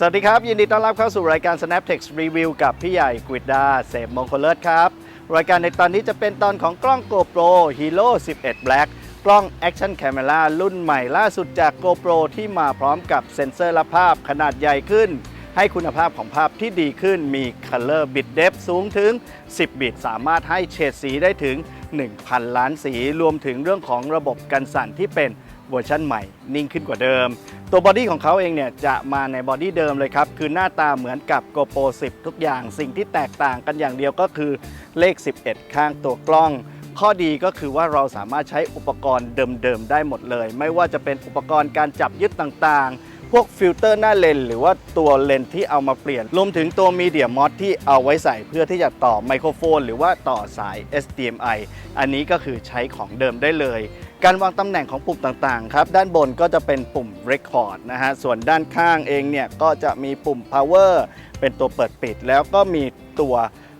สวัสดีครับ ยินดีต้อนรับเข้าสู่รายการ Snaptex Review กับพี่ใหญ่กฤษดาเสพมงคลเลิศครับ รายการในตอนนี้จะเป็นตอนของกล้อง GoPro Hero 11 Black กล้อง Action Camera รุ่นใหม่ล่าสุดจาก GoPro ที่มาพร้อมกับเซ็นเซอร์และภาพขนาดใหญ่ขึ้น ให้คุณภาพของภาพที่ดีขึ้นมี Color Bit Depth สูงถึง 10 บิต สามารถให้เฉดสีได้ถึง 1,000 ล้านสี รวมถึงเรื่องของระบบกันสั่นที่เป็น เวอร์ชันใหม่ นิ่งขึ้นกว่าเดิม ตัวบอดี้ของเขาเองเนี่ยจะมาในบอดี้เดิมเลยครับ คือหน้าตาเหมือนกับ GoPro 10 ทุกอย่าง สิ่งที่แตกต่างกันอย่างเดียวก็คือเลข 11 ข้างตัวกล้อง ข้อดีก็คือว่าเราสามารถใช้อุปกรณ์เดิมๆได้หมดเลย ไม่ว่าจะเป็นอุปกรณ์การจับยึดต่างๆ พวกฟิลเตอร์หน้าเลน หรือว่าตัวเลนที่เอามาเปลี่ยน รวมถึงตัวมีเดียมอสที่เอาไว้ใส่เพื่อที่จะต่อไมโครโฟน หรือว่าต่อสาย SDMI อันนี้ก็คือใช้ของเดิมได้เลย การวางตำแหน่งของปุ่มต่างๆครับ ด้านบนก็จะเป็นปุ่ม Record นะฮะ ส่วนด้านข้างเองเนี่ยก็จะมีปุ่ม Power เป็นตัวเปิดปิด แล้วก็มีตัว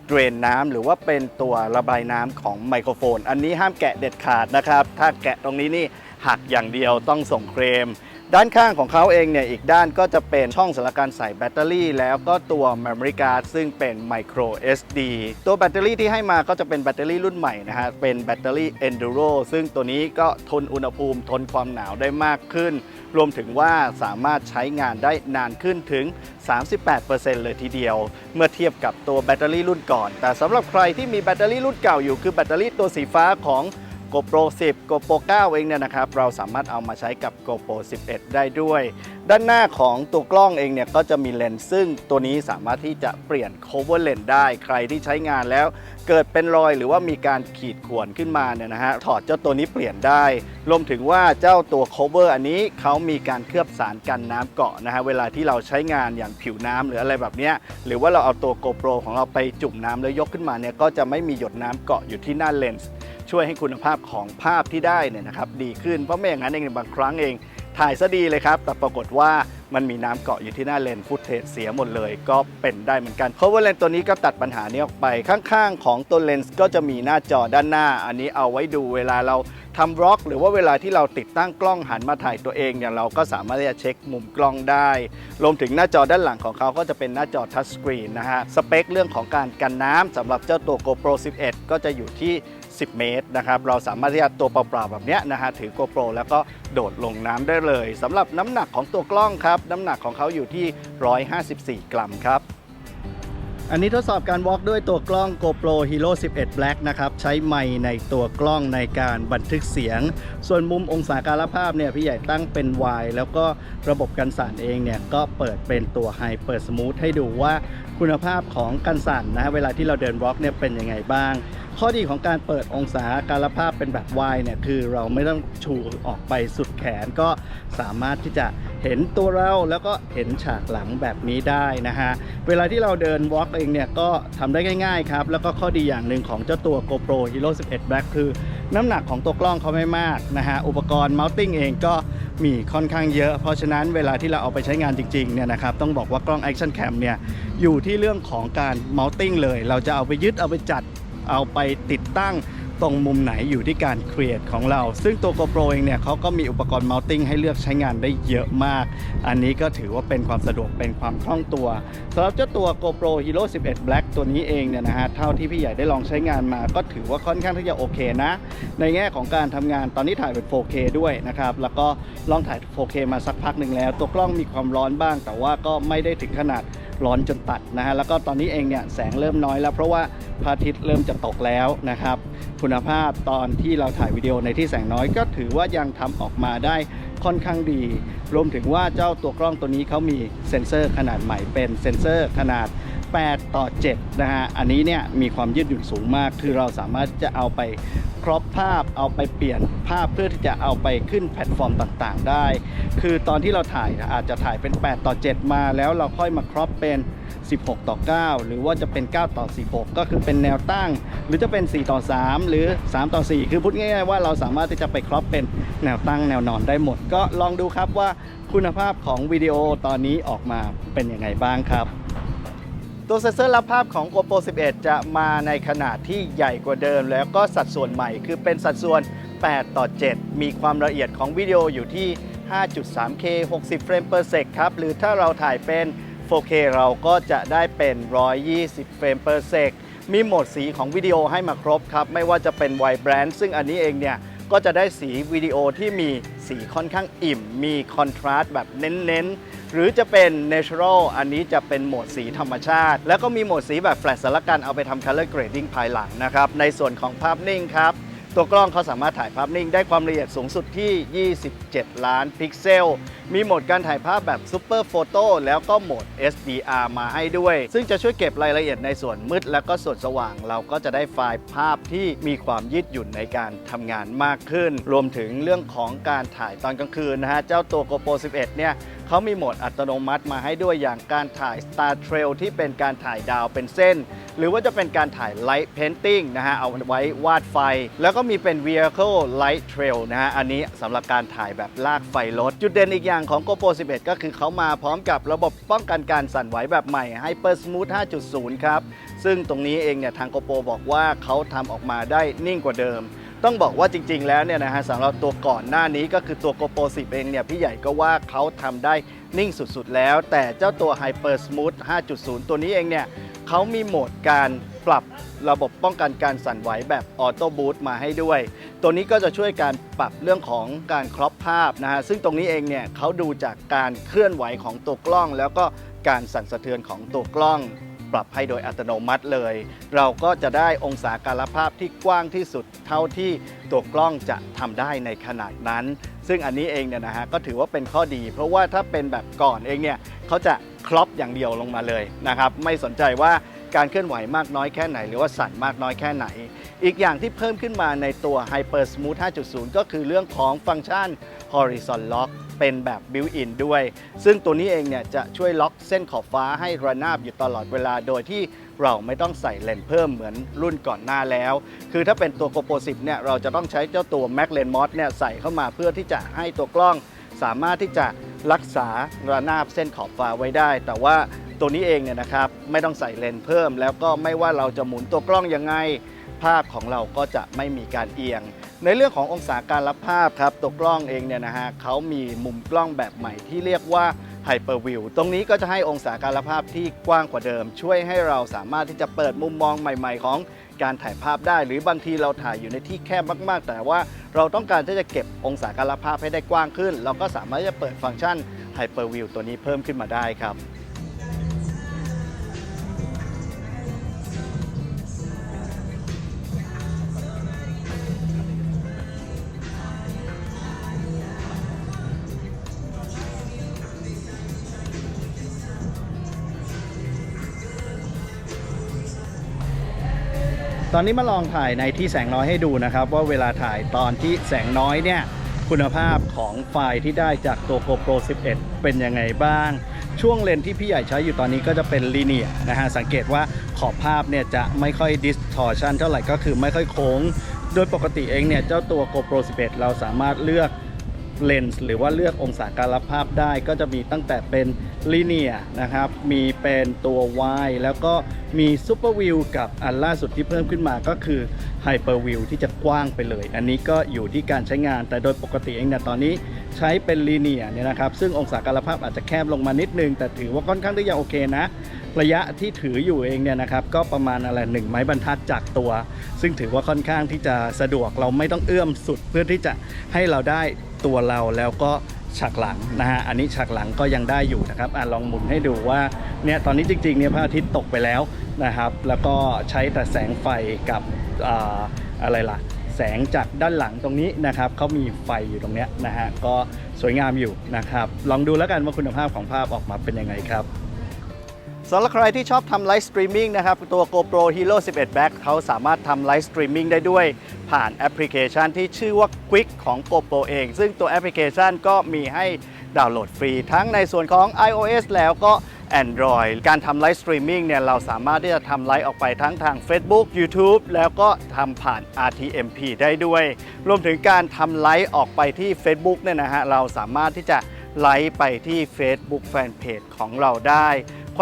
เดรนน้ำหรือว่าเป็นตัวระบายน้ำของไมโครโฟน อันนี้ห้ามแกะเด็ดขาดนะครับ ถ้าแกะตรงนี้นี่หักอย่างเดียวต้องส่งเคลม ด้านข้างของเขาเองเนี่ยอีกด้านก็จะเป็นช่องสำหรับการใส่แบตเตอรี่ แล้วก็ตัว Memory Card ซึ่งเป็น Micro SD ตัวแบตเตอรี่ที่ให้มาก็จะเป็นแบตเตอรี่รุ่นใหม่นะฮะ เป็นแบตเตอรี่ Enduro ซึ่งตัวนี้ก็ทนอุณหภูมิทนความหนาวได้มากขึ้น รวมถึงว่าสามารถใช้งานได้นานขึ้นถึง 38%เลยทีเดียว เมื่อเทียบกับตัวแบตเตอรี่รุ่นก่อน แต่สำหรับใครที่มีแบตเตอรี่รุ่นเก่าอยู่คือแบตเตอรี่ตัวสีฟ้าของ GoPro 10 GoPro 9 เองเนี่ยนะครับเราสามารถเอามาใช้กับ GoPro 11 ได้ด้วย ด้านหน้าของตัวกล้องเองเนี่ยก็จะมีเลนส์ซึ่งตัวนี้สามารถที่จะเปลี่ยน cover lens ได้ ใครที่ใช้งานแล้ว เกิดเป็นรอยหรือว่ามีการขีดข่วนขึ้นมาเนี่ยนะฮะถอดเจ้าตัวนี้เปลี่ยนได้รวมถึงว่าเจ้าตัว cover อันนี้เขามีการเคลือบสารกันน้ำเกาะนะฮะเวลาที่เราใช้งานอย่างผิวน้ำหรืออะไรแบบเนี้ยหรือว่าเราเอาตัว GoPro ของเราไปจุ่มน้ำแล้วยกขึ้นมาเนี่ยก็จะไม่มีหยดน้ำเกาะอยู่ที่หน้าเลนส์ ช่วยให้คุณภาพของภาพที่ได้เนี่ยนะครับดีขึ้นเพราะไม่อย่างนั้นเองบางครั้งเอง ถ่ายซะดีเลยครับ แต่ปรากฏว่ามันมีน้ำเกาะอยู่ที่หน้าเลนส์ฟุตเทจเสียหมดเลย ก็เป็นได้เหมือนกัน cover lens ตัวนี้ก็ตัดปัญหานี้ออกไปข้างๆ ของตัวเลนส์ก็จะมีหน้าจอด้านหน้า อันนี้เอาไว้ดูเวลาเราทำบล็อก หรือว่าเวลาที่เราติดตั้งกล้องหันมาถ่ายตัวเองเนี่ยเราก็สามารถที่จะเช็คมุมกล้องได้ รวมถึงหน้าจอด้านหลังของเขาก็จะเป็นหน้าจอทัชสกรีนนะฮะสเปคเรื่องของการกันน้ำสำหรับเจ้าตัว GoPro 11 ก็จะอยู่ที่ 10 เมตรนะครับเราสามารถที่จะตัวเปล่าๆแบบเนี้ยนะฮะถือ GoPro แล้วก็โดดลงน้ำได้เลยสำหรับน้ำหนักของตัวกล้องครับน้ำหนักของเขาอยู่ที่ 154 กรัมครับอันนี้ทดสอบการวอล์กด้วยตัวกล้อง GoPro Hero 11 Black นะครับ ใช้ไมค์ในตัวกล้องในการบันทึกเสียง ส่วนมุมองศาการภาพเนี่ยพี่ใหญ่ตั้งเป็น Y แล้วก็ระบบกันสั่นเองเนี่ยก็เปิดเป็นตัว Hyper Smooth ให้ดูว่าคุณภาพของกันสั่นนะเวลาที่เราเดินวอล์กเนี่ยเป็นยังไงบ้าง ข้อดีของการเปิดองศาการภาพเป็นแบบ Y เนี่ยคือเราไม่ต้องชูออกไปสุดแขนก็สามารถที่จะเห็นตัวเราแล้วก็เห็นฉากหลังแบบนี้ได้นะฮะเวลาที่เราเดินวอล์กเองเนี่ยก็ทำได้ง่ายๆครับแล้วก็ข้อดีอย่างหนึ่งของเจ้าตัว GoPro Hero 11 Black คือ น้ำหนักของตัวกล้องเขาไม่มากนะฮะอุปกรณ์ mounting เองก็มีค่อนข้างเยอะ เพราะฉะนั้นเวลาที่เราเอาไปใช้งานจริงๆเนี่ยนะครับต้องบอกว่ากล้อง Action Cam เนี่ยอยู่ที่เรื่องของการ mounting เลย เราจะเอาไปยึดเอาไปจัด เอาไปติดตั้งตรงมุมไหนอยู่ที่การ create ของเรา ซึ่งตัว GoPro เองเนี่ยเขาก็มีอุปกรณ์ mounting ให้เลือกใช้งานได้เยอะมาก อันนี้ก็ถือว่าเป็นความสะดวกเป็นความคล่องตัวสำหรับเจ้าตัว GoPro Hero 11 Black ตัวนี้เองเนี่ยนะฮะเท่าที่พี่ใหญ่ได้ลองใช้งานมา ก็ถือว่าค่อนข้างที่จะโอเคนะ ในแง่ของการทำงานตอนนี้ถ่ายเป็น 4K ด้วยนะครับ แล้วก็ลองถ่าย 4K มาสักพักหนึ่งแล้ว ตัวกล้องมีความร้อนบ้าง แต่ว่าก็ไม่ได้ถึงขนาด ร้อนจนตัดนะฮะแล้วก็ตอนนี้เองเนี่ยแสงเริ่มน้อยแล้ว เพราะว่าพระอาทิตย์เริ่มจะตกแล้วนะครับ คุณภาพตอนที่เราถ่ายวิดีโอในที่แสงน้อยก็ถือว่ายังทำออกมาได้ค่อนข้างดี รวมถึงว่าเจ้าตัวกล้องตัวนี้เขามีเซ็นเซอร์ขนาดใหม่เป็นเซ็นเซอร์ขนาด 8 ต่อ 7 นะฮะ อันนี้เนี่ยมีความยืดหยุ่นสูงมาก คือเราสามารถจะเอาไปครอปภาพ เอาไปเปลี่ยนภาพเพื่อที่จะเอาไปขึ้นแพลตฟอร์มต่างๆ ได้ คือตอนที่เราถ่ายอาจจะถ่ายเป็น 8 ต่อ 7 มาแล้วเราค่อยมาครอปเป็น 16 ต่อ 9 หรือว่าจะเป็น 9 ต่อ46ก็คือเป็นแนวตั้ง หรือจะเป็น 4 ต่อ 3 หรือ 3 ต่อ 4 คือพูดง่ายๆว่าเราสามารถที่จะไปครอปเป็นแนวตั้งแนวนอนได้หมด ก็ลองดูครับว่าคุณภาพของวิดีโอตอนนี้ออกมาเป็นยังไงบ้างครับ ตัวเซ็นเซอร์รับภาพของ GoPro 11 จะมาในขนาดที่ใหญ่กว่าเดิม แล้วก็สัดส่วนใหม่คือเป็นสัดส่วน 8 ต่อ 7 มีความละเอียดของวิดีโออยู่ที่ 5.3K 60 เฟรม per sec ครับ หรือถ้าเราถ่ายเป็น 4K เราก็จะได้เป็น 120 เฟรม per sec มีโหมดสีของวิดีโอให้มาครบครับ ไม่ว่าจะเป็น Wide Brand ซึ่งอันนี้เองเนี่ย ก็จะได้สีวิดีโอที่มีสีค่อนข้างอิ่ม มีคอนทราสต์แบบเน้นๆ หรือจะเป็น Natural อันนี้จะเป็นโหมดสีธรรมชาติ แล้วก็มีโหมดสีแบบแฟลชสลักกันเอาไปทำ Color Grading ภายหลังนะครับ ในส่วนของภาพนิ่งครับ ตัวกล้องเขาสามารถถ่ายภาพนิ่งได้ความละเอียดสูงสุดที่ 27 ล้านพิกเซล มีโหมดการถ่ายภาพแบบ Super Photo แล้วก็โหมด SDR มาให้ด้วย ซึ่งจะช่วยเก็บรายละเอียดในส่วนมืดและก็ส่วนสว่าง เราก็จะได้ไฟล์ภาพที่มีความยืดหยุ่นในการทำงานมากขึ้น รวมถึงเรื่องของการถ่ายตอนกลางคืนนะฮะ เจ้าตัว GoPro 11 เนี่ย เขามีโหมดอัตโนมัติมาให้ด้วยอย่างการถ่าย Star Trail ที่เป็นการถ่ายดาวเป็นเส้น หรือว่าจะเป็นการถ่าย Light Painting นะฮะ เอาไว้วาดไฟ แล้วก็มีเป็น Vehicle Light Trail นะฮะ อันนี้สำหรับการถ่ายแบบลากไฟรถ จุดเด่นอีกอย่างของ GoPro 11 ก็คือเขามาพร้อมกับระบบป้องกันการสั่นไหวแบบใหม่ Hyper Smooth 5.0 ครับ ซึ่งตรงนี้เองเนี่ยทาง GoPro บอกว่าเขาทำออกมาได้นิ่งกว่าเดิม ต้องบอกว่าจริง ๆ แล้วเนี่ยนะฮะสำหรับตัวก่อนหน้านี้ก็คือตัว GoPro 10 เองเนี่ยพี่ใหญ่ก็ว่าเขาทำได้นิ่งสุดๆแล้ว แต่เจ้าตัว Hyper Smooth 5.0 ตัวนี้เองเนี่ยเขามีโหมดการปรับระบบป้องกันการสั่นไหวแบบออโต้บูตมาให้ด้วย ตัวนี้ก็จะช่วยการปรับเรื่องของการครอปภาพนะฮะ ซึ่งตรงนี้เองเนี่ยเขาดูจากการเคลื่อนไหวของตัวกล้อง แล้วก็การสั่นสะเทือนของตัวกล้อง ปรับให้โดยอัตโนมัติเลย เราก็จะได้องศาการภาพที่กว้างที่สุดเท่าที่ตัวกล้องจะทำได้ในขนาดนั้น ซึ่งอันนี้เองเนี่ยนะฮะก็ถือว่าเป็นข้อดี เพราะว่าถ้าเป็นแบบก่อนเองเนี่ยเขาจะครอปอย่างเดียวลงมาเลยนะครับไม่สนใจว่าการเคลื่อนไหวมากน้อยแค่ไหน หรือว่าสั่นมากน้อยแค่ไหน อีกอย่างที่เพิ่มขึ้นมาในตัว Hyper Smooth 5.0 ก็คือเรื่องของฟังก์ชัน Horizon Lock เป็นแบบ Built-in ด้วย ซึ่งตัวนี้เองเนี่ยจะช่วยล็อกเส้นขอบฟ้าให้ระนาบอยู่ตลอดเวลาโดยที่เราไม่ต้องใส่เลนส์เพิ่มเหมือนรุ่นก่อนหน้าแล้ว คือถ้าเป็นตัว GoPro 10เนี่ยเราจะต้องใช้เจ้าตัว Mac Lens Mod เนี่ยใส่เข้ามาเพื่อที่จะให้ตัวกล้อง สามารถที่จะรักษาระนาบเส้นขอบฟ้าไว้ได้ แต่ว่าตัวนี้เองเนี่ยนะครับไม่ต้องใส่เลนส์เพิ่ม แล้วก็ไม่ว่าเราจะหมุนตัวกล้องยังไง ภาพของเราก็จะไม่มีการเอียง ในเรื่องขององศาการรับภาพครับตัวกล้องเองเนี่ยนะฮะเขามีมุมกล้องแบบใหม่ที่เรียกว่า Hyper View ตรงนี้ก็จะให้องศาการรับภาพที่กว้างกว่าเดิม ช่วยให้เราสามารถที่จะเปิดมุมมองใหม่ ๆ ของการถ่ายภาพได้ หรือบางทีเราถ่ายอยู่ในที่แคบมากๆ แต่ว่าเราต้องการที่จะเก็บองศาการรับภาพให้ได้กว้างขึ้น เราก็สามารถจะเปิดฟังก์ชัน Hyper View ตัวนี้เพิ่มขึ้นมาได้ครับ ตอนนี้มาลองถ่ายในที่แสงน้อยให้ดูนะครับ ว่าเวลาถ่ายตอนที่แสงน้อยเนี่ยคุณภาพของไฟล์ที่ได้จากตัว GoPro 11 เป็นยังไงบ้าง ช่วงเลนส์ที่พี่ใหญ่ใช้อยู่ตอนนี้ก็จะเป็นลีเนียนะฮะ สังเกตว่าขอบภาพเนี่ยจะไม่ค่อย distortion เท่าไหร่ก็คือไม่ค่อยโค้ง โดยปกติเองเนี่ยเจ้าตัว GoPro 11 เราสามารถเลือก เลนส์หรือว่าเลือกองศาการรับภาพได้ก็จะมีตั้งแต่เป็นลีเนียนะครับ มีเป็นตัว Y แล้วก็มี Super View กับอันล่าสุดที่เพิ่มขึ้นมาก็คือ Hyper View ที่จะกว้างไปเลย อันนี้ก็อยู่ที่การใช้งานแต่โดยปกติเองเนี่ยตอนนี้ใช้เป็นลีเนียเนี่ยนะครับ ซึ่งองศาการรับภาพอาจจะแคบลงมานิดนึง แต่ถือว่าค่อนข้างที่จะโอเคนะ ระยะที่ถืออยู่เองเนี่ยนะครับก็ประมาณอะไรหนึ่งไม้บรรทัดจากตัว ซึ่งถือว่าค่อนข้างที่จะสะดวกเราไม่ต้องเอื้อมสุดเพื่อที่จะให้เราได้ตัวเราแล้วก็ฉากหลังนะฮะอันนี้ฉากหลังก็ยังได้อยู่นะครับอลองหมุนให้ดูว่าเนี่ยตอนนี้จริงๆเนี่ยพระอาทิตย์ตกไปแล้วนะครับ แล้วก็ใช้แต่แสงไฟกับออะไรล่ะแสงจากด้านหลังตรงนี้นะครับเขามีไฟอยู่ตรงเนี้ยนะฮะก็สวยงามอยู่นะครับ ลองดูแล้วกันว่าคุณภาพของภาพออกมาเป็นยังไงครับ สำหรับใครที่ชอบทำไลฟ์สตรีมมิ่งนะครับ ตัว GoPro Hero 11 Black เขาสามารถทำไลฟ์สตรีมมิ่งได้ด้วย ผ่านแอปพลิเคชันที่ชื่อว่า Quick ของ GoPro เอง ซึ่งตัวแอปพลิเคชันก็มีให้ดาวน์โหลดฟรี ทั้งในส่วนของ iOS แล้วก็ Android การทำไลฟ์สตรีมมิ่งเนี่ย เราสามารถที่จะทำไลฟ์ออกไปทั้งทาง Facebook YouTube แล้วก็ทำผ่าน RTMP ได้ด้วย รวมถึงการทำไลฟ์ออกไปที่ Facebook เนี่ยนะฮะ เราสามารถที่จะไลฟ์ไปที่ Facebook Fanpage ของเราได้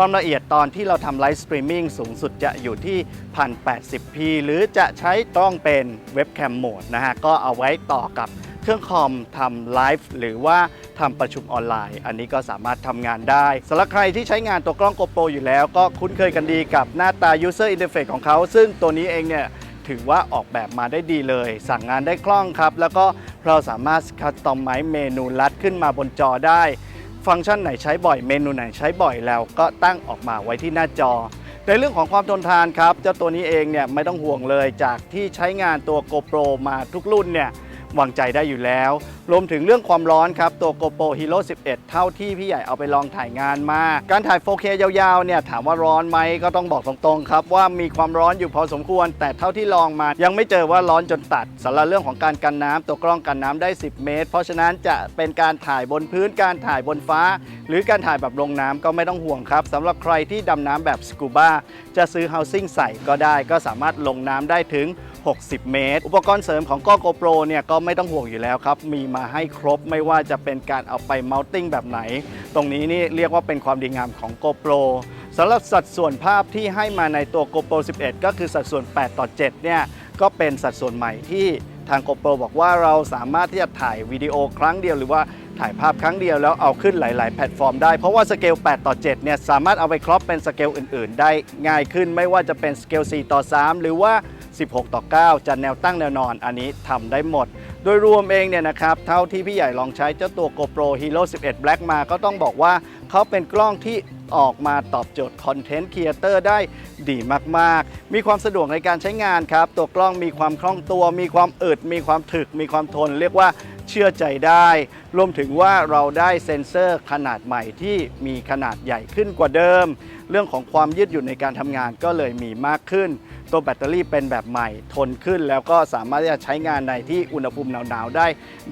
ความละเอียดตอนที่เราทำไลฟ์สตรีมมิ่งสูงสุดจะอยู่ที่ 1080p หรือจะใช้กล้องเป็นเว็บแคมโหมดนะฮะ ก็เอาไว้ต่อกับเครื่องคอมทำไลฟ์หรือว่าทำประชุมออนไลน์ อันนี้ก็สามารถทำงานได้สำหรับใครที่ใช้งานตัวกล้อง GoPro อยู่แล้ว ก็คุ้นเคยกันดีกับหน้าตา User Interface ของเขา ซึ่งตัวนี้เองเนี่ยถือว่าออกแบบมาได้ดีเลย สั่งงานได้คล่องครับ แล้วก็เราสามารถคัสตอมไมเมนูลัดขึ้นมาบนจอได้ ฟังก์ชันไหนใช้บ่อยเมนูไหนใช้บ่อยแล้วก็ตั้งออกมาไว้ที่หน้าจอ ในเรื่องของความทนทานครับ เจ้าตัวนี้เองเนี่ยไม่ต้องห่วงเลยจากที่ใช้งานตัว GoPro มาทุกรุ่นเนี่ยวางใจได้อยู่แล้ว รวมถึงเรื่องความร้อนครับ ตัว GoPro Hero 11 เท่าที่พี่ใหญ่เอาไปลองถ่ายงานมา การถ่าย 4K ยาวๆ เนี่ย ถามว่าร้อนไหมก็ต้องบอกตรงๆ ครับ ว่ามีความร้อนอยู่พอสมควร แต่เท่าที่ลองมา ยังไม่เจอว่าร้อนจนตัดสำหรับเรื่องของการกันน้ำตัวกล้องกันน้ำได้ 10 เมตร เพราะฉะนั้นจะเป็นการถ่ายบนพื้นการถ่ายบนฟ้า หรือการถ่ายแบบลงน้ำก็ไม่ต้องห่วงครับสำหรับใครที่ดำน้ำแบบสกูบ้าจะซื้อ housing ใส่ก็ได้ ก็สามารถลงน้ำได้ถึง 60 เมตร อุปกรณ์เสริมของก้อง GoPro เนี่ยก็ไม่ต้องห่วงอยู่แล้วครับมีมาให้ครบไม่ว่าจะเป็นการเอาไป mounting แบบไหน ตรงนี้นี่เรียกว่าเป็นความดีงามของ GoPro สำหรับสัดส่วนภาพที่ให้มาในตัว GoPro 11 ก็คือสัดส่วน 8 ต่อ 7 เนี่ย ก็เป็นสัดส่วนใหม่ที่ทาง GoPro บอกว่าเราสามารถที่จะถ่ายวิดีโอครั้งเดียวหรือว่าถ่ายภาพครั้งเดียวแล้วเอาขึ้นหลาย ๆ แพลตฟอร์มได้ เพราะว่าสเกล 8 ต่อ 7 เนี่ย สามารถเอาไปครอปเป็นสเกลอื่น ๆ ได้ง่ายขึ้นไม่ว่าจะเป็นสเกล 4 ต่อ 3 หรือว่า 16 ต่อ 9 จะแนวตั้งแนวนอนอันนี้ทำได้หมด โดยรวมเองเนี่ยนะครับเท่าที่พี่ใหญ่ลองใช้เจ้าตัว GoPro Hero 11 Black มาก็ต้องบอกว่าเขาเป็นกล้องที่ออกมาตอบโจทย์คอนเทนต์ครีเอเตอร์ได้ดีมาก ๆ มีความสะดวกในการใช้งานครับ ตัวกล้องมีความคล่องตัว มีความอึด มีความถึก มีความทน เรียกว่าเชื่อใจได้ รวมถึงว่าเราได้เซ็นเซอร์ขนาดใหม่ที่มีขนาดใหญ่ขึ้นกว่าเดิม เรื่องของความยืดหยุ่นในการทำงานก็เลยมีมากขึ้น ตัวแบตเตอรี่เป็นแบบใหม่ทนขึ้น แล้วก็สามารถที่จะใช้งานในที่อุณหภูมิหนาวๆได้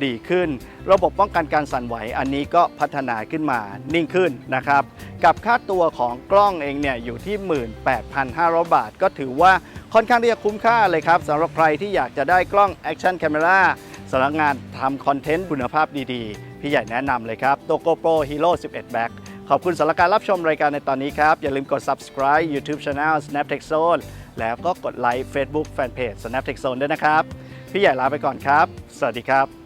ดีขึ้น ระบบป้องกันการสั่นไหวอันนี้ก็พัฒนาขึ้นมานิ่งขึ้นนะครับ กับค่าตัวของกล้องเองเนี่ยอยู่ที่ 18,500 บาท ก็ถือว่าค่อนข้างที่จะคุ้มค่าเลยครับสำหรับใครที่อยากจะได้กล้อง Action Camera สำหรับงานทำคอนเทนต์คุณภาพดีๆ พี่ใหญ่แนะนำเลยครับตัว GoPro Hero 11 Back ขอบคุณสำหรับการรับชมรายการในตอนนี้ครับ อย่าลืมกด subscribe YouTube Channel Snaptech Zone แล้วก็กดไลค์ Facebook Fanpage Snaptech Zone ด้วยนะครับ พี่ใหญ่ลาไปก่อนครับ สวัสดีครับ